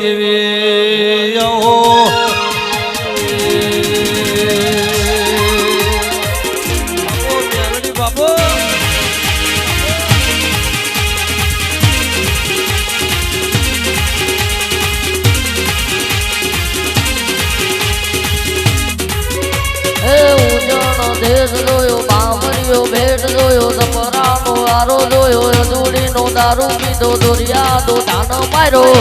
ઓ બાપો દેશ જોયો બામરીયો ભેટ જોયો, સપરાનો આરો જોયો, અજુડીનો દારૂ પીધો દોરિયાદો ધાનો માર્યો.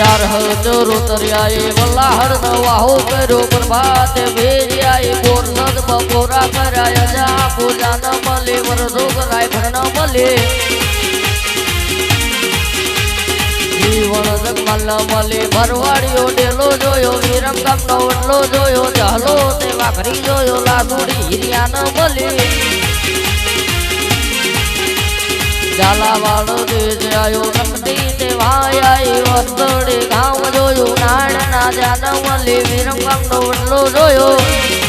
ચાર હજરો તર્યાએ વલ્લાહર વાહો, કર્યો પ્રભાતે ભેરિયાએ બોરનદ બપોરા કરાય જા પૂજા ન મળે, વરસો કરાય ભણ મળે. જીવન જગમલ મલે, ભરવાડીઓ ડેલો જોયો વિરમગામ નો એટલો જોયો, જહલો તે વાઘરી જોયો લાસુડી હિરિયા ન મલે ઝાલાવાડો દેશ આયો રમતી તે વાય વસ્તડી ગામ જોયું નાણ ના જાન વિરમ વડલો જોયો.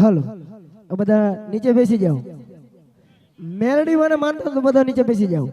હાલો. બધા નીચે બેસી જાઓ. મેલડી મને માનતા તો બધા નીચે બેસી જાઓ.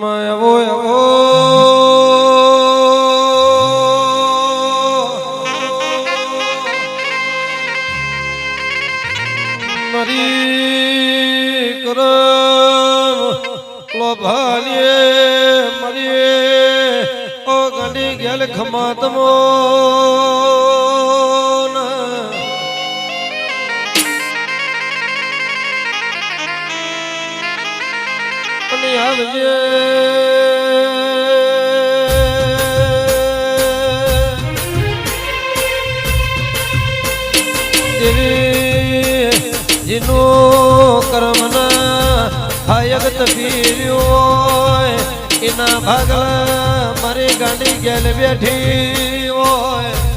એવો એવો મરી કરમ લોભાલીએ મરીએ ઓ ગંડી ગેલ ખમાતમો દેવી જીનું કર્મના હાયગત પીર્યો એના ભાગલા મારી ગાંડી ગેલ બેઠી હોય.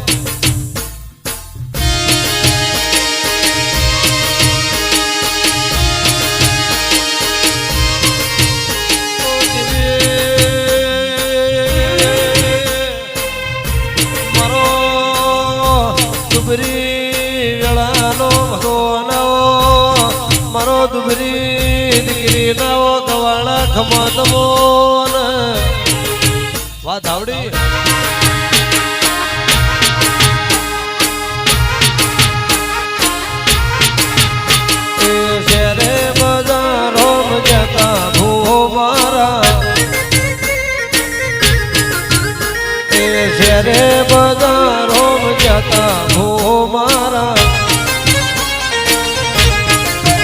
દુબરી દીકરી નાવો ગવાણા ખમાતમો વાત આવડી